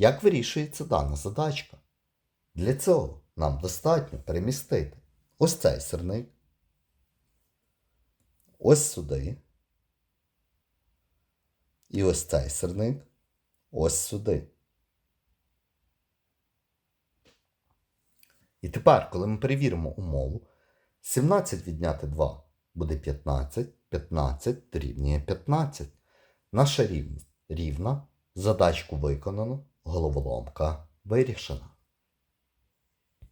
Як вирішується дана задачка? Для цього нам достатньо перемістити ось цей сирник, ось сюди, і ось цей сирник, ось сюди. І тепер, коли ми перевіримо умову, 17 відняти 2 буде 15, 15 дорівнює 15. Наша рівність рівна, задачку виконано, головоломка вирішена.